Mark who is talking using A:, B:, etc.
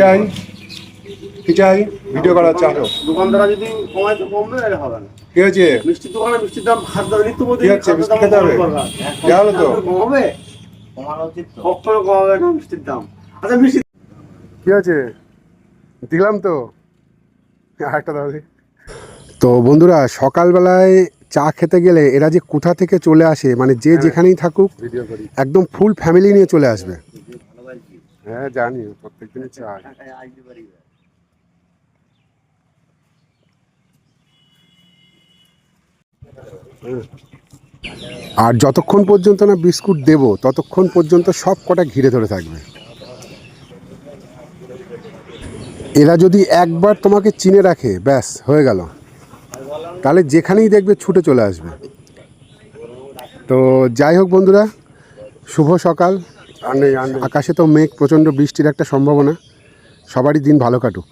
A: চাই কি চাই ভিডিও করা আসো
B: দোকানদারা যদি কমায় তো কমবে নাহলে হবে না।
A: কি হয়েছে
B: মিষ্টির দোকানে মিষ্টির দাম নিত্য?
A: মিষ্টি খেতে হবে? তো?
B: কমাবে
C: কমানো উচিত
B: কখনো কমাবে না মিষ্টির দাম। আচ্ছা মিষ্টি
A: কি আছে? দিলাম তো। আরেকটা দাও দেখি। তো বন্ধুরা সকালবেলায় চা খেতে গেলে এরা যে কোথা থেকে চলে আসে মানে যে যেখানেই থাকুক একদম ফুল ফ্যামিলি নিয়ে চলে আসবে। হ্যাঁ জানি প্রত্যেকদিনই চাই। আর যতক্ষণ পর্যন্ত না বিস্কুট দেব ততক্ষণ পর্যন্ত সব কটা ঘিরে ধরে থাকবে। এরা যদি একবার তোমাকে চিনে রাখে ব্যাস হয়ে গেল। তাহলে যেখানেই দেখবে ছুটে চলে আসবে। তো যাই হোক বন্ধুরা শুভ সকাল। আকাশে তো মেঘ প্রচণ্ড বৃষ্টির একটা সম্ভাবনা। সবারই দিন ভালো কাটুক।